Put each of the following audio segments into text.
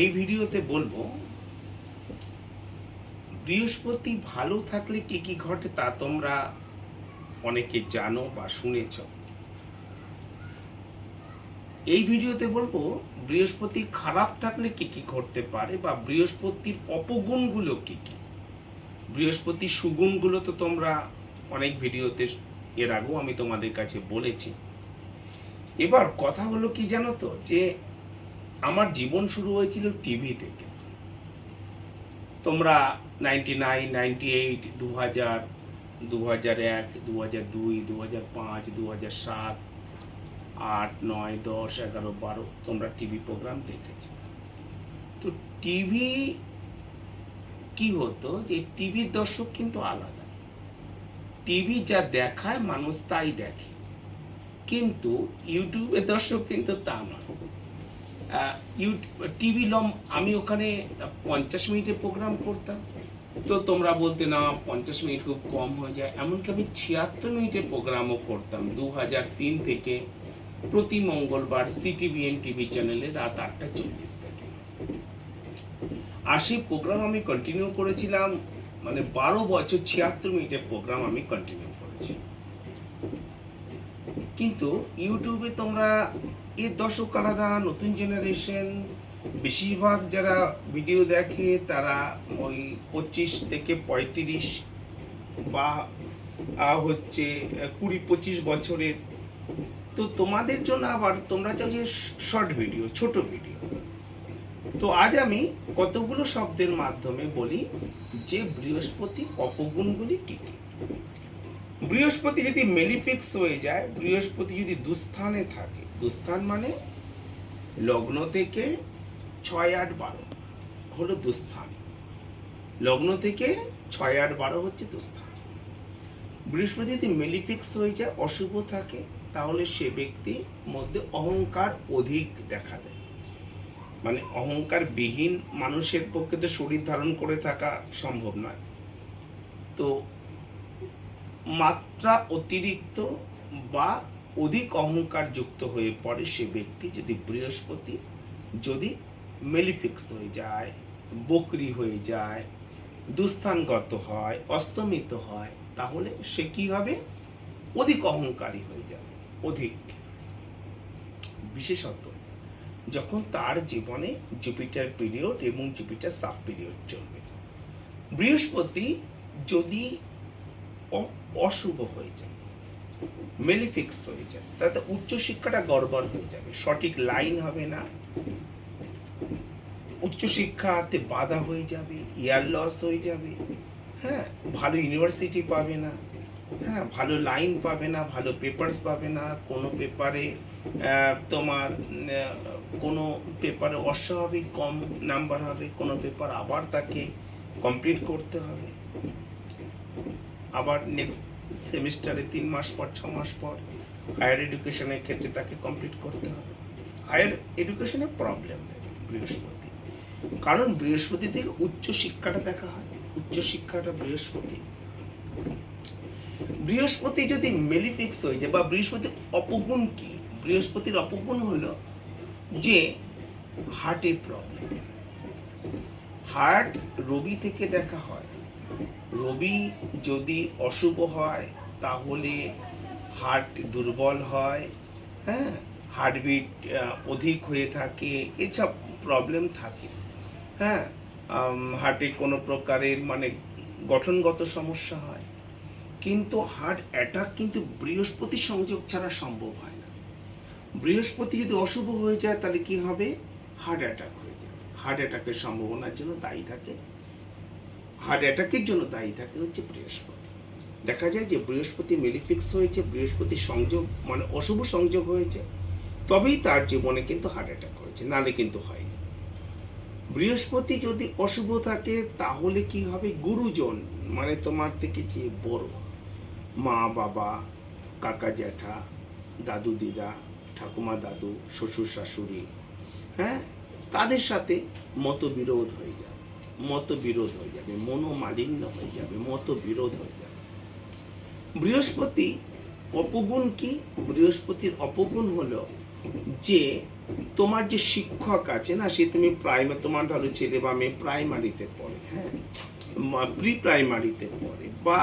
এই ভিডিওতে বলব, বৃহস্পতি ভালো থাকলে কি কি ঘটে তা তোমরা অনেকে জানো বা শুনেছ। এই ভিডিওতে বলব, বৃহস্পতি খারাপ থাকলে কি কি ঘটতে পারে বা বৃহস্পতির অপগুণগুলো কি কি? বৃহস্পতির সুগুণগুলো তো তোমরা অনেক ভিডিওতে এর আগেও আমি তোমাদের কাছে বলেছি। এবার কথা হলো কি জানো তো, যে আমার জীবন শুরু হয়েছিল টিভি থেকে। তোমরা নাইনটি নাইন নাইনটি এইট দু হাজার দু হাজার এক দু হাজার দুই দু হাজার পাঁচ দু হাজার সাত, আট, নয়, দশ, এগারো, বারো তোমরা টিভি প্রোগ্রাম দেখেছ। তো টিভি কি হতো যে টিভির দর্শক কিন্তু আলাদা। টিভি যা দেখায় মানুষ তাই দেখে। কিন্তু ইউটিউবের দর্শক কিন্তু তা নয়। টিভি লম, আমি ওখানে পঞ্চাশ মিনিটের প্রোগ্রাম করতাম। তো তোমরা বলতে, না, পঞ্চাশ মিনিট খুব কম হয়ে যায়। এমনকি আমি ছিয়াত্তর মিনিটের প্রোগ্রামও করতাম দু তিন থেকে প্রতি মঙ্গলবার সিটিভিএন টিভি চ্যানেলে রাত আটটা চল্লিশ থেকে। আর সেই প্রোগ্রাম আমি কন্টিনিউ করেছিলাম মানে বারো বছর ছিয়াত্তর মিনিটের প্রোগ্রাম আমি কন্টিনিউ করেছি। কিন্তু ইউটিউবে তোমরা এর দর্শক আলাদা, নতুন জেনারেশন বেশিরভাগ যারা ভিডিও দেখে তারা ওই পঁচিশ থেকে পঁয়ত্রিশ বা হচ্ছে কুড়ি পঁচিশ বছরের। তো তোমাদের জন্য আবার তোমরা চাও যে শর্ট ভিডিও ছোট ভিডিও তো আজ আমি কতগুলো শব্দের মাধ্যমে বলি যে বৃহস্পতি অপগুণগুলি কী কী? বৃহস্পতি যদি মেলিফিক্স হয়ে যায়, বৃহস্পতি যদি দুস্থানে থাকে দুস্থান মানে লগ্ন থেকে ছয় আট বারো হলো দুস্থান। লগ্ন থেকে ছয় আট বারো হচ্ছে দুস্থান। বৃহস্পতি যদি মেলিফিক্স হয়ে যায়, অশুভ থাকে, তাহলে সে ব্যক্তি মধ্যে অহংকার অধিক দেখা দেয়। মানে অহংকার বিহীন মানুষের পক্ষে তো শরীর ধারণ করে থাকা সম্ভব নয়। তো মাত্রা অতিরিক্ত বা অধিক অহংকার যুক্ত হয়ে পড়ে সে ব্যক্তি যদি বৃহস্পতি, যদি মেলিফিক্স হয়ে যায়, বকরি হয়ে যায়, দুস্থানগত হয়, অস্তমিত হয়, তাহলে সে কি হবে? অধিক অহংকারী হয়ে যাবে, অধিক। বিশেষত যখন তার জীবনে জুপিটার পিরিয়ড এবং জুপিটার সাব পিরিয়ড চলবে। বৃহস্পতি যদি অশুভ হয়ে যায় মেলিফিক্স হয়ে যায় তাতে উচ্চশিক্ষাটা গড়বড় হয়ে যাবে। সঠিক লাইন হবে না। উচ্চশিক্ষাতে বাধা হয়ে যাবে, ইয়ার লস হয়ে যাবে। হ্যাঁ ভালো ইউনিভার্সিটি পাবে না। হ্যাঁ ভালো লাইন পাবে না, ভালো পেপারস পাবে না। কোনো পেপারে তোমার কোনো পেপারে অস্বাভাবিক কম নাম্বার হবে, কোনো পেপার আবার তাকে কমপ্লিট করতে হবে। আবার নেক্সট সেমিস্টারে তিন মাস পর, ছ মাস পর হায়ার এডুকেশনের ক্ষেত্রে তাকে কমপ্লিট করতে হবে। হায়ার এডুকেশনে প্রবলেম দেবে বৃহস্পতি। কারণ বৃহস্পতি থেকে উচ্চ শিক্ষাটা দেখা হয়। উচ্চ শিক্ষাটা বৃহস্পতি। বৃহস্পতি যদি মেলিফিক্স হয়ে যায় বা বৃহস্পতির অপগুণ কি? বৃহস্পতির অপগুণ হলো যে হার্টের প্রবলেম হার্ট রবি থেকে দেখা হয়। রবি যদি অশুভ হয়, তাহলে হার্ট দুর্বল হয় হ্যাঁ? হার্টবিট অধিক হয়ে থাকে, এসব প্রবলেম থাকে হ্যাঁ? হার্টে কোনো প্রকারের মানে গঠনগত সমস্যা হয়, কিন্তু হার্ট অ্যাটাক কিন্তু বৃহস্পতি সংযোগ ছাড়া সম্ভব হয় না। বৃহস্পতি যদি অশুভ হয়ে যায়, তাহলে কি হবে? হার্ট অ্যাটাক হয়ে যাবে হার্ট অ্যাটাকের সম্ভাবনার জন্য দায়ী থাকে হার্ট অ্যাটাকের জন্য দায়ী থাকে হচ্ছে বৃহস্পতি। দেখা যায় যে বৃহস্পতি মেলিফিক্স হয়েছে, বৃহস্পতি সংযোগ মানে অশুভ সংযোগ হয়েছে, তবেই তার জীবনে কিন্তু হার্ট অ্যাটাক হয়েছে, নালে কিন্তু হয়নি। বৃহস্পতি যদি অশুভ থাকে, তাহলে কি হবে? গুরুজন মানে তোমার থেকে যে বড়, মা, বাবা, কাকা, জ্যাঠা, দাদু, দিদা, ঠাকুমা, দাদু, শ্বশুর, শাশুড়ি হ্যাঁ? তাদের সাথে মতবিরোধ হয়ে যাবে মতবিরোধ হয়ে যাবে, মনোমালিন্য হয়ে যাবে, মতবিরোধ হয়ে যাবে। বৃহস্পতি অপগুণ কি? বৃহস্পতির অপগুণ হলো যে তোমার যে শিক্ষক আছে না, সে তুমি প্রাইমারি তোমার ধরো ছেলে বা মেয়ে প্রাইমারিতে পড়ে হ্যাঁ? প্রি প্রাইমারিতে পড়ে বা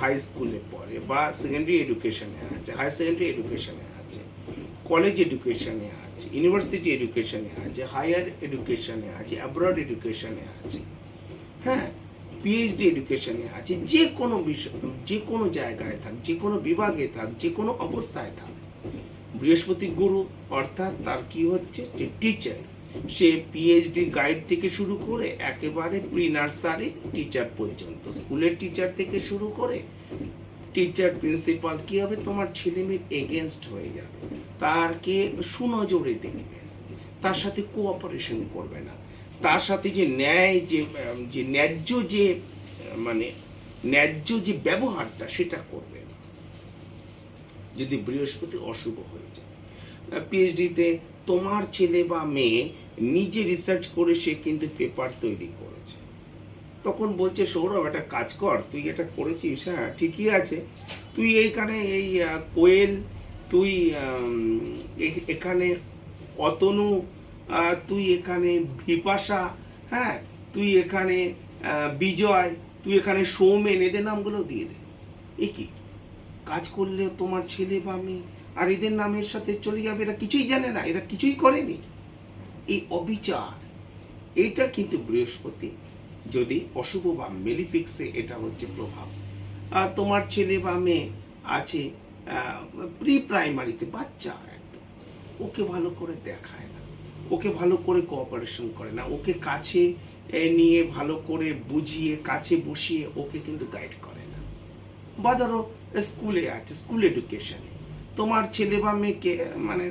হাই স্কুলে পড়ে বা সেকেন্ডারি এডুকেশনে আছে হাই সেকেন্ডারি এডুকেশনে কলেজ এডুকেশনে আছে ইউনিভার্সিটি এডুকেশনে আছে হায়ার এডুকেশনে আছে অ্যাব্রড এডুকেশনে আছে হ্যাঁ পিএইচডি এডুকেশনে আছে, যে কোনো বিষয়, যে কোনো জায়গায় থাক, যে কোনো বিভাগে থাক, যে কোনো অবস্থায় থাক, বৃহস্পতি গুরু অর্থাৎ তার কি হচ্ছে যে টিচার সে পিএইচডি গাইড থেকে শুরু করে একেবারে প্রি নার্সারি টিচার পর্যন্ত স্কুলের টিচার থেকে শুরু করে টিচার প্রিন্সিপাল কি হবে তোমার ছেলে মেয়ের এগেনস্ট হয়ে যাবে? তারকে সুনজরে দেখবে। তার সাথে কোঅপারেশন করবে না। তার সাথে যে ন্যায় যে যে ন্যায্য যে মানে ন্যায্য যে ব্যবহারটা সেটা করবে না। যদি বৃহস্পতি অশুভ হয়ে যায়। পিএইচডিতে তোমার ছেলে বা মেয়ে নিজে রিসার্চ করে সে কিন্তু পেপার তৈরি করেছে। তখন বলছে, সৌরভ, একটা কাজ কর, তুই এটা করেছিস হ্যাঁ ঠিকই আছে। তুই এইখানে এই কোয়েল, তুই এখানে অতনু তুই এখানে বিপাশা হ্যাঁ তুই এখানে বিজয়, তুই এখানে সৌমেন, এদের নামগুলো দিয়ে দে। এ কি? কাজ করলে তোমার ছেলে বা মেয়ে, আর এদের নামের সাথে চলে যাবে? এরা কিছুই জানে না, এরা কিছুই করেনি। এই অবিচার, এইটা কিন্তু বৃহস্পতি। যদি অশুভ বা মেলিফিক্সে এটা হচ্ছে প্রভাব। তোমার ছেলে বা মেয়ে আছে প্রি প্রাইমারিতে বাচ্চা একদম। ওকে ভালো করে দেখায় না, ওকে ভালো করে কোঅপারেশন করে না, ওকে কাছে নিয়ে ভালো করে বুঝিয়ে, কাছে বসিয়ে ওকে কিন্তু গাইড করে না। বা ধরো স্কুলে আছে স্কুল এডুকেশনে তোমার ছেলে বা মেয়েকে মানে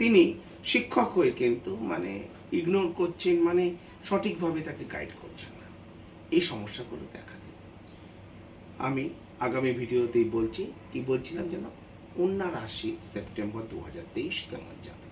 তিনি শিক্ষক হয়ে কিন্তু মানে ইগনোর করছেন মানে সঠিকভাবে তাকে গাইড করছেন না। এই সমস্যাগুলো দেখা দেবে। আমি আগামী ভিডিওতেই বলছি, কি বলছিলাম যেন? কন্যা রাশি সেপ্টেম্বর দু হাজার তেইশ কেমন যাবে?